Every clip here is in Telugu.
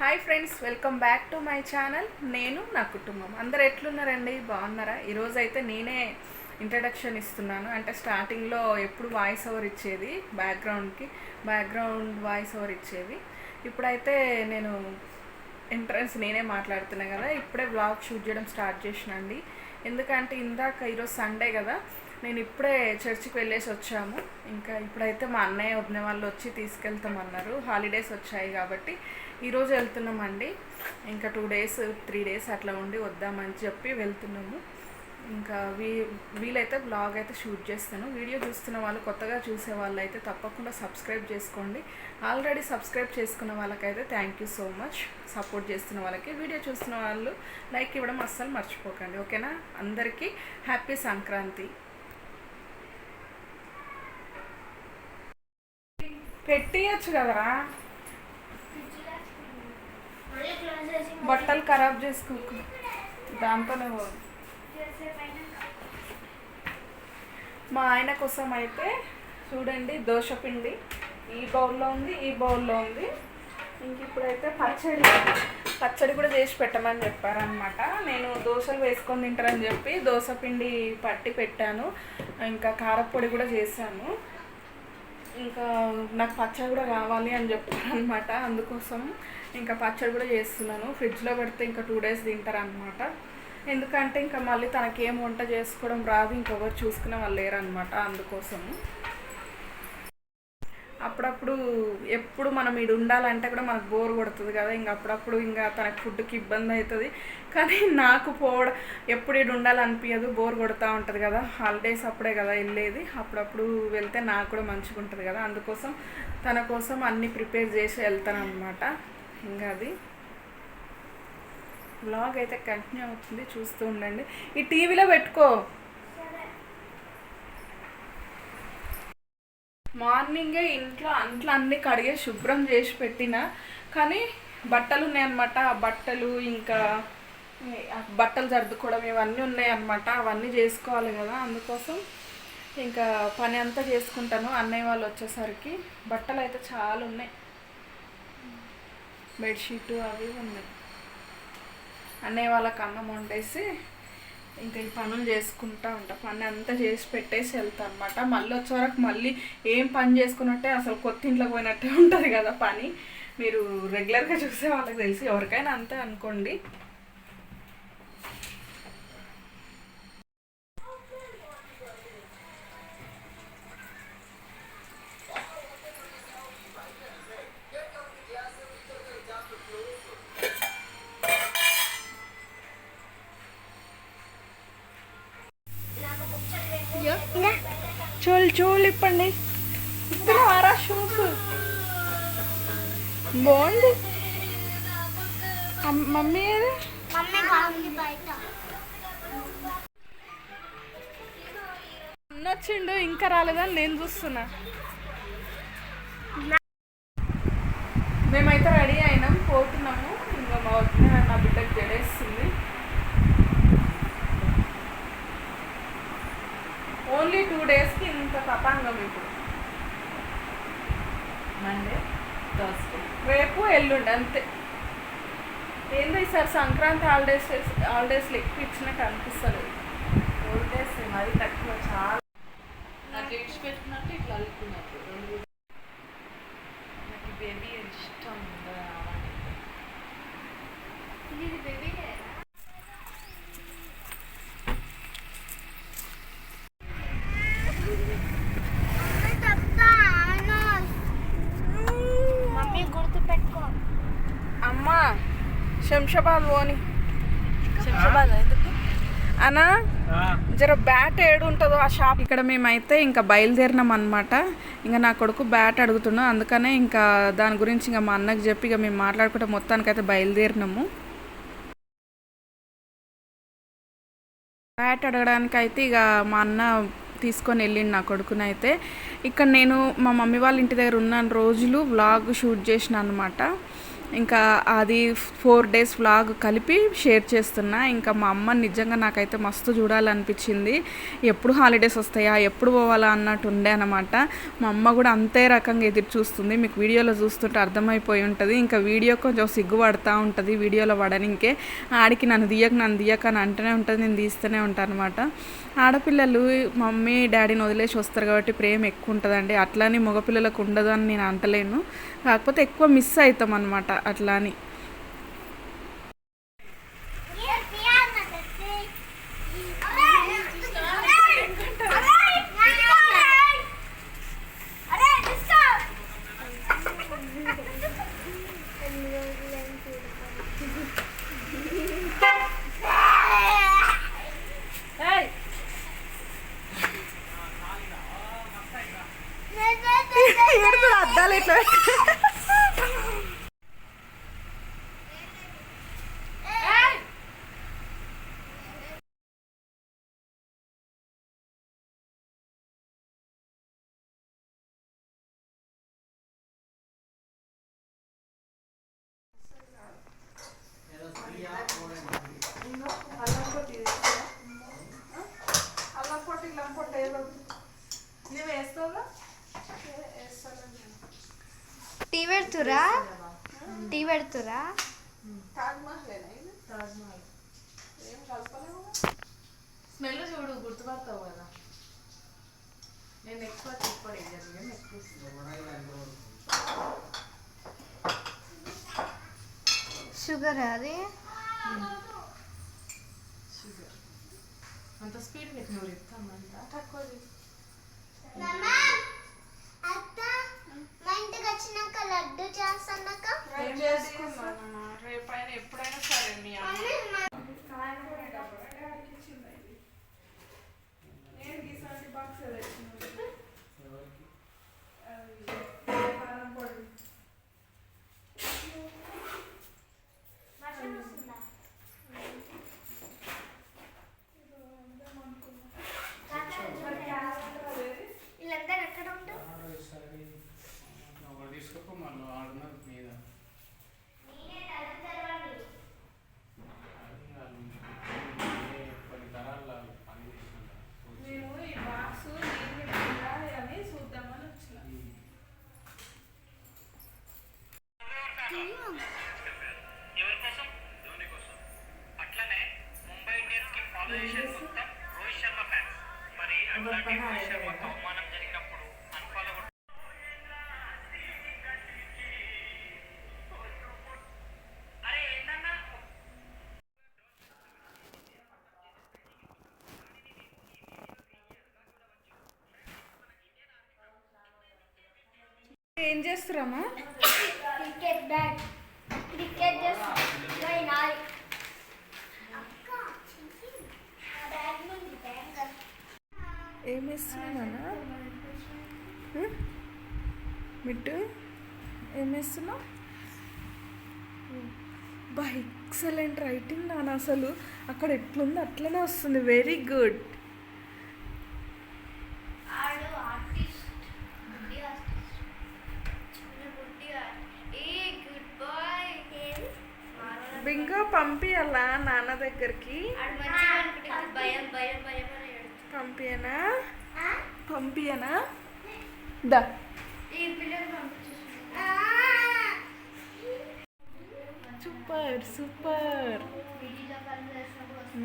Hi friends welcome back to my channel నేను నా కుటుంబం. అందరు ఎట్లున్నారండి? బాగున్నారా? ఈరోజు అయితే నేనే ఇంట్రడక్షన్ ఇస్తున్నాను. అంటే స్టార్టింగ్లో ఎప్పుడు వాయిస్ ఓవర్ ఇచ్చేది బ్యాక్గ్రౌండ్కి బ్యాక్గ్రౌండ్ వాయిస్ ఓవర్ ఇచ్చేది. ఇప్పుడైతే నేను ఎంట్రన్స్ నేనే మాట్లాడుతున్నా కదా ఇప్పుడే బ్లాగ్ షూట్ చేయడం స్టార్ట్ చేసినండి. ఎందుకంటే ఇందాక ఈరోజు సండే కదా నేను ఇప్పుడే చర్చికి వెళ్ళేసి వచ్చాము. ఇంకా ఇప్పుడైతే మా అన్నయ్య వదిన వాళ్ళు వచ్చి తీసుకెళ్తామన్నారు. హాలిడేస్ వచ్చాయి కాబట్టి ఈరోజు వెళ్తున్నామండి. ఇంకా టూ డేస్ త్రీ డేస్ అట్లా ఉండి వద్దామని చెప్పి వెళ్తున్నాము. ఇంకా వీ వీలైతే బ్లాగ్ అయితే షూట్ చేస్తాను. వీడియో చూస్తున్న వాళ్ళు కొత్తగా చూసే వాళ్ళు అయితే తప్పకుండా సబ్స్క్రైబ్ చేసుకోండి. ఆల్రెడీ సబ్స్క్రైబ్ చేసుకున్న వాళ్ళకైతే thank you so much support చేస్తున్న వాళ్ళకి వీడియో చూస్తున్న వాళ్ళు లైక్ ఇవ్వడం అస్సలు మర్చిపోకండి. ఓకేనా? అందరికీ హ్యాపీ సంక్రాంతి. పెట్టేయచ్చు కదరా బట్టలు ఖరాబ్ చేసుకోకు. దాంతోనే పోదు. మా ఆయన కోసం అయితే చూడండి దోశ పిండి. ఈ బౌల్లో ఉంది ఈ బౌల్లో ఉంది. ఇంక ఇప్పుడైతే పచ్చడి. పచ్చడి కూడా చేసి పెట్టమని చెప్పారనమాట నేను దోశలు వేసుకొని తింటారని చెప్పి దోశ పిండి పట్టి పెట్టాను. ఇంకా కారపొడి కూడా చేశాను. ఇంకా నాకు పచ్చడి కూడా కావాలి అని చెప్పారనమాట అందుకోసం ఇంకా పచ్చడి కూడా చేస్తున్నాను. ఫ్రిడ్జ్లో పెడితే ఇంకా టూ డేస్ తింటారు అనమాట ఎందుకంటే ఇంకా మళ్ళీ తనకి ఏం వంట చేసుకోవడం రాదు. ఇంకొకరు చూసుకునే వాళ్ళు లేరనమాట అందుకోసము అప్పుడప్పుడు ఎప్పుడు మనం ఇడు ఉండాలంటే కూడా మనకు బోర్ కొడుతుంది కదా. ఇంకా అప్పుడప్పుడు ఇంకా తనకు ఫుడ్కి ఇబ్బంది అవుతుంది కానీ నాకు పోవడం ఎప్పుడు ఇడు ఉండాలనిపించదు బోర్ కొడుతూ ఉంటుంది కదా. హాలిడేస్ అప్పుడే కదా వెళ్ళేది. అప్పుడప్పుడు వెళ్తే నాకు కూడా మంచిగా ఉంటుంది కదా. అందుకోసం తన కోసం అన్నీ ప్రిపేర్ చేసి వెళ్తాను అనమాట ఇంకా అది. బ్లాగ్ అయితే కంటిన్యూ అవుతుంది. చూస్తూ ఉండండి. ఈ టీవీలో పెట్టుకో. మార్నింగే ఇంట్లో అంట్లో అన్నీ కడిగే శుభ్రం చేసి పెట్టిన కానీ బట్టలు ఉన్నాయన్నమాట ఆ బట్టలు ఇంకా బట్టలు సర్దుకోవడం ఇవన్నీ ఉన్నాయన్నమాట. అవన్నీ చేసుకోవాలి కదా అందుకోసం ఇంకా పని అంతా చేసుకుంటాను. అన్నయ్య వాళ్ళు వచ్చేసరికి బట్టలు అయితే చాలా ఉన్నాయి. బెడ్షీట్ అవి ఉన్నాయి. అన్నయ్య వాళ్ళకి అన్నం వండేసి ఇంకా ఈ పనులు చేసుకుంటా ఉంటా. పని అంతా చేసి పెట్టేసి వెళ్తా అనమాట మళ్ళీ వచ్చే వరకు మళ్ళీ ఏం పని చేసుకున్నట్టే అసలు కొత్త ఇంట్లోకి పోయినట్టే ఉంటుంది కదా పని. మీరు రెగ్యులర్గా చూసే వాళ్ళకి తెలిసి. ఎవరికైనా అంతే అనుకోండి. చూలు చూలు ఇప్పండి ఆరా షూస్ బాగుంది. మమ్మీ ఏది? వచ్చిండు ఇంకా రాలేదని నేను చూస్తున్నా. మేమైతే రెడీ అయినాం పోతున్నాము. ఇంకా మా వదిన నా బిడ్డకి జడేస్తుంది. ఓన్లీ టూ డేస్కి తపాంగం ఇప్పుడు. మండే? థర్స్డే రేపు ఎల్లుండి అంతే. ఏందో ఈసారి సంక్రాంతి హాలిడేస్ హాలిడేస్లో ఎక్కువ ఇచ్చినట్టు అనిపిస్తలేదు. హాలిడేస్ మరీ తక్కువ చాలా. నాకు ఇడిచి పెట్టినట్టు ఇట్లా అల్లుకున్నట్టు రెండు నాకు బేబీ ఇష్టం ఉందా ఇది బేబీ మమ్మీ గుర్తు పెట్టుకో అమ్మా శంషాబాద్ పోని శంషాబాద్ అనా జర బ్యాట్ ఏడు ఉంటుందో ఆ షాప్. ఇక్కడ మేమైతే ఇంకా బయలుదేరినాం అనమాట ఇంకా నా కొడుకు బ్యాట్ అడుగుతున్నా అందుకనే ఇంకా దాని గురించి ఇంకా మా అన్నకి చెప్పి ఇక మేము మాట్లాడుకుంటే మొత్తానికైతే బయలుదేరినాము. బ్యాట్ అడగడానికి అయితే ఇక మా అన్న తీసుకొని వెళ్ళిండు నా కొడుకునైతే. ఇక్కడ నేను మా మమ్మీ వాళ్ళ ఇంటి దగ్గర ఉన్న రోజులు వ్లాగ్ షూట్ చేసిన అనమాట ఇంకా అది ఫోర్ డేస్ వ్లాగ్ కలిపి షేర్ చేస్తున్నా. ఇంకా మా అమ్మ నిజంగా నాకైతే మస్తు చూడాలనిపించింది. ఎప్పుడు హాలిడేస్ వస్తాయా ఎప్పుడు పోవాలా అన్నట్టు ఉండే అనమాట మా అమ్మ కూడా అంతే రకంగా ఎదురు చూస్తుంది. మీకు వీడియోలో చూస్తుంటే అర్థమైపోయి ఉంటుంది. ఇంకా వీడియో కొంచెం సిగ్గుపడతా ఉంటుంది. వీడియోలో పడనికే ఆడికి నన్ను దియక నన్ను దియక అని అంటూనే ఉంటుంది. నేను తీస్తూనే ఉంటాను అనమాట ఆడపిల్లలు మమ్మీ డాడీని వదిలేసి వస్తారు కాబట్టి ప్రేమ ఎక్కువ ఉంటుందండి. అట్లానే మగపిల్లలకు ఉండదు అని నేను అంటలేను. కాకపోతే ఎక్కువ మిస్ అవుతాం అనమాట అట్లా అని అద్దాలు ఇట్లా అల్లం పొట్టి ఇల్లం పొట్టి ఏదో నువ్వు వేస్తావా టీ పెడుతురా టీ పెడుతురా తాజ్ మహలేనా ఇది ఏం కలపలేవు స్మెల్ గుర్తుపడతావు కదా నేను ఎక్కువ తిప్పడే జరిగింది ఎక్కువ. షుగర్ అది షుగర్ అంత స్పీడ్ మీకు నువ్వు చెప్తామంట తక్కువ అత్త మా ఇంటికి వచ్చినాక లడ్డు చేస్తాక రేపైనా ఎప్పుడైనా సరే మీ అమ్మ నేను ఈసారి బాక్స్ ఏం చేస్తున్నామా క్రికెట్ బ్యాట్. క్రికెట్ వేస్తున్నానా మిట్టు ఏమేస్తున్నావు? వేస్తున్నావు బా ఎక్సలెంట్ రైటింగ్ నాన్న అసలు. అక్కడ ఎట్లుందో అట్లనే వస్తుంది. వెరీ గుడ్ పంపియనా దా. Super super.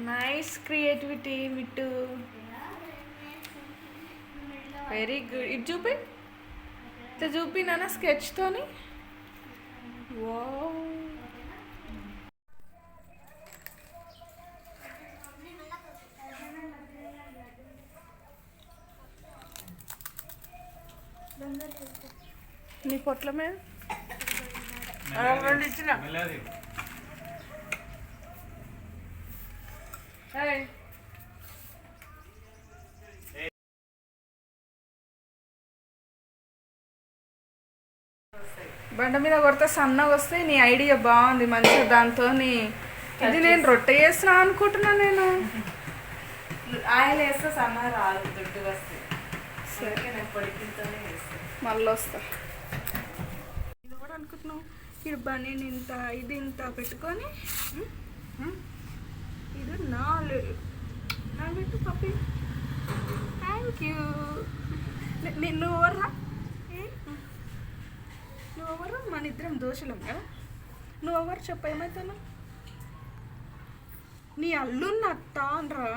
Nice creativity Mittu. Very good. ఇటు చూపి. ఇట్లా చూపి నాన్న స్కెచ్తోని. వా నీ పొట్ల మీద? రెండు ఇచ్చిన. బండ మీద కొడితే సన్నగా వస్తే నీ ఐడియా బాగుంది మంచిగా దాంతో ఇది నేను రొట్టె చేస్తున్నా అనుకుంటున్నా నేను. ఆయన వేస్తే సన్న రాదు దుడ్డు వస్తే మళ్ళీ వస్తా ఇది కూడా అనుకుంటున్నావు ఇది బనీన్ ఇంత ఇది ఇంత పెట్టుకొని ఇది నాలుగు నాలుగు పెట్టు పప్పి థ్యాంక్ యూ నిన్ను ఎవర్రా నువ్వు ఎవరు మన ఇద్దరం దోషులం కదా నువ్వు ఎవరు చెప్ప ఏమవుతాను నీ అల్లున్న అత్త అనరా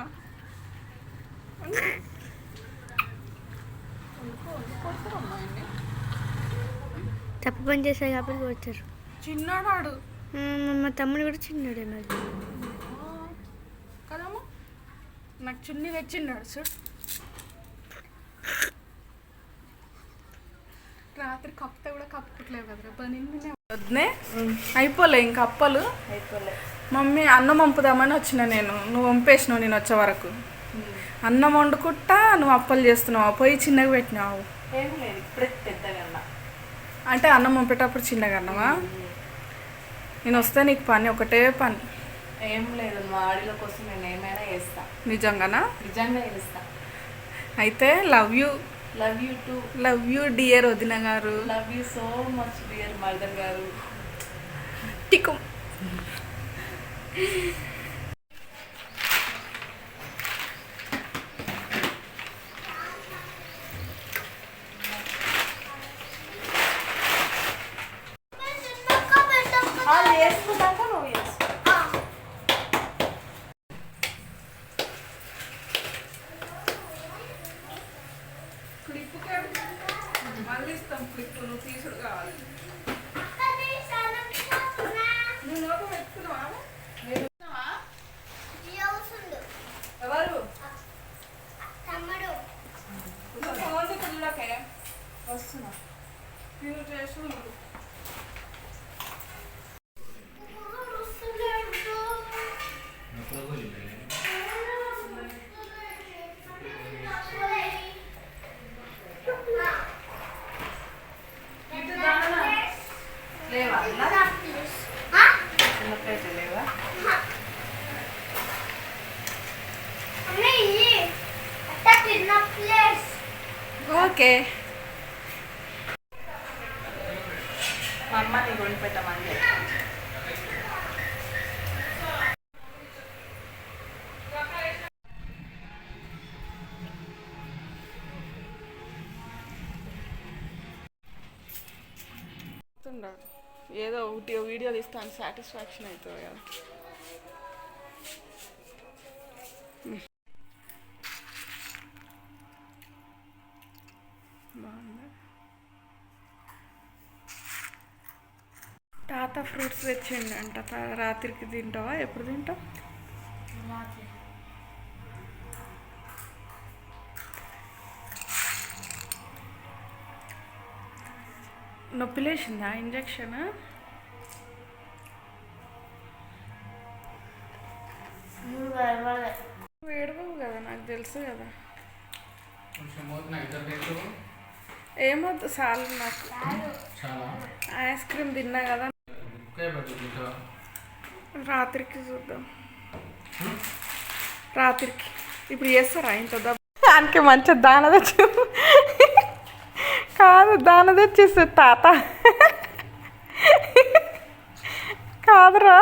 తప్పు పని చేశారు కాబట్టి వచ్చారు. చిన్నాడాడు మా తమ్ముడు కూడా చిన్నాడే మరి. కదమ్మా. నాకు చున్నీ తెచ్చిన్నాడు చూడు. రాత్రి కప్పితే కూడా కప్పుకోవట్లేదు కదరా. పని వద్దే అయిపోలే ఇంక అప్పలు. అయిపోలే. మమ్మీ అన్నం పంపుదామని వచ్చిన నేను. నువ్వు పంపేసినావు నేను వచ్చే వరకు. అన్నం వండుకుంటా నువ్వు అప్పలు చేస్తున్నావు. పొయ్యి చిన్నగా పెట్టినావు. ఏం లేదు. అంటే అన్నం పంపేటప్పుడు చిన్నగా అన్నవా నేను వస్తే నీకు పని ఒకటే పని. ఏం లేదు మా ఆడిల కోసం నేను ఏమైనా చేస్తా. నిజంగానా? నిజంగా చేస్తా. అయితే love you. Love you too. Love you dear వదిన గారు. Love you so much dear mother గారు. టికు చేసుకున్నాక నువ్వు చేసుకో క్లిప్ మళ్ళీ ఇస్తాం క్లిప్ నువ్వు తీసుడు కావాలి నువ్వు లోపల పెట్టుకున్నావా ఎవరు తమ్ముడు ఫోన్ పిల్లలకే వస్తున్నా నేను చేస్తున్నాను లేవా అన్న చిన్న ప్లేట్ లేవా ప్లేస్ ఓకే. మా అమ్మ నీకు వండి పెట్టమని చెప్తుండాడు ఏదో ఒకటి వీడియో తీస్తాను సాటిస్ఫాక్షన్ అవుతుంది కదా. బాగుందా. తాత ఫ్రూట్స్ తెచ్చిండి అంట రాత్రికి తింటావా? ఎప్పుడు తింటావు? నొప్పి లేచిందా? ఇంజక్షన్? వేడవవు కదా? నాకు తెలుసు కదా. ఏమొద్దు చాలు నాకు. ఐస్ క్రీమ్ తిన్నా కదా. రాత్రికి చూద్దాం. రాత్రికి. ఇప్పుడు చేస్తారా? ఇంత దానికి మంచిగా దాన తెచ్చి కాదు దాన తెచ్చిస్తుంది తాత. కాదురా.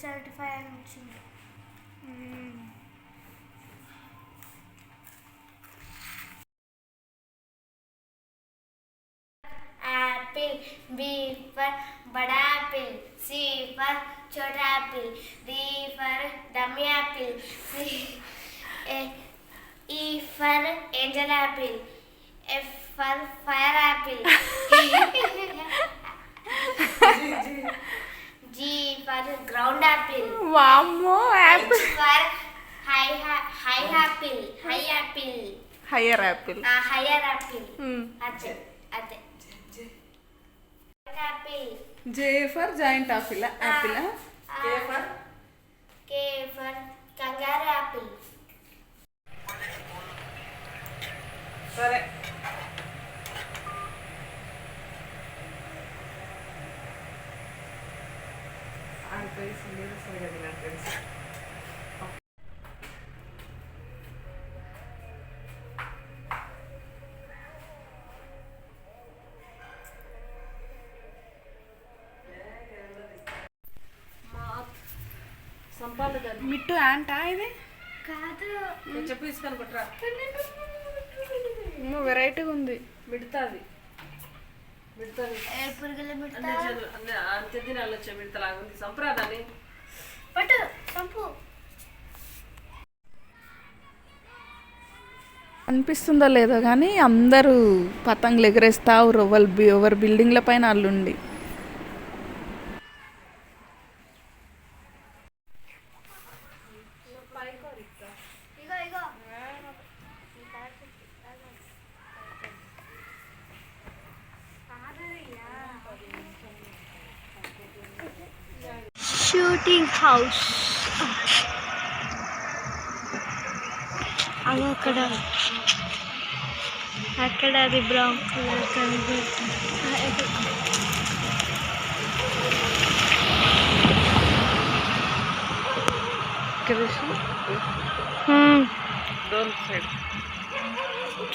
సెవెంటీ ఫైవ్ అని వచ్చింది. apple. B for bad apple. C for chota apple. D for dummy apple. C, A, e for angel apple. F for fire apple. G for ground apple. One more apple. H for high, high apple. High apple. Higher apple. Uh, higher apple. Hmm. That's it. That's it. J for joint apple apple K for K for kangaroo apple Mittu యాంటా ఇది? కాదు. నేను చెప్పు తీసుకొని వెరైటీగా ఉంది. మిడతాది. అంత్య దినాలు వచ్చే మిడతలాగా ఉంది. పట్టు అనిపిస్తుందో లేదో కానీ అందరూ పతంగులు ఎగరేస్తా ఎవరి బిల్డింగ్ల పైన అల్లుండి. షూటింగ్ హౌస్ అది అక్కడ. అక్కడ అది బ్రౌన్ కలర్ కనిపిస్తుంది. డోర్ సైడ్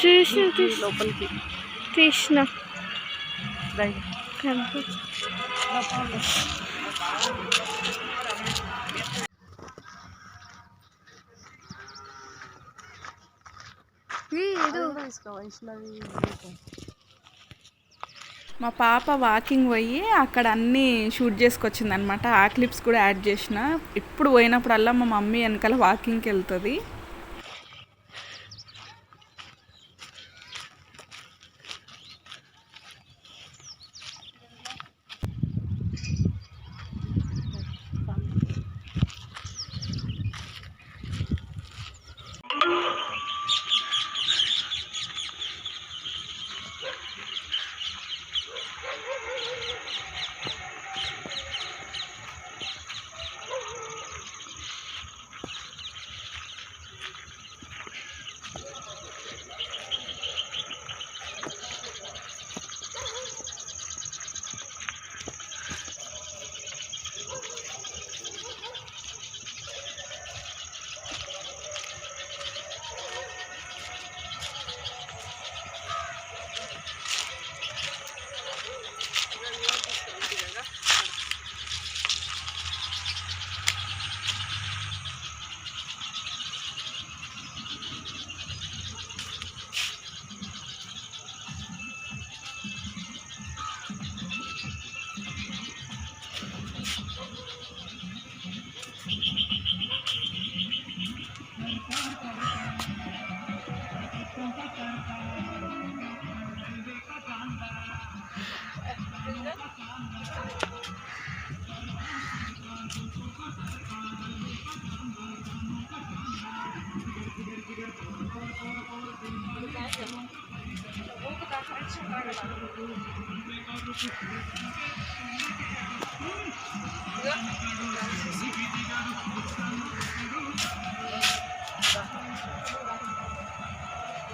చూసిన? చూసిన లోపలికి. తీసిన రైట్ మా పాప వాకింగ్ పోయి అక్కడ అన్నీ షూట్ చేసుకొచ్చింది అనమాట ఆ క్లిప్స్ కూడా యాడ్ చేసిన. ఇప్పుడు పోయినప్పుడల్లా మా మమ్మీ వెనకాల వాకింగ్కి వెళ్తుంది.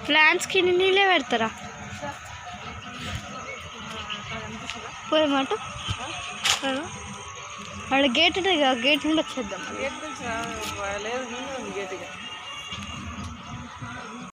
ప్లాంట్స్కి నీళ్ళే పెడతారా? పోయమాట వాళ్ళ గేట్ ఉంటుంది కదా గేట్ నుండి వచ్చేద్దాం. గేట్ నుంచి లేదు ముందు గేట్ ఇక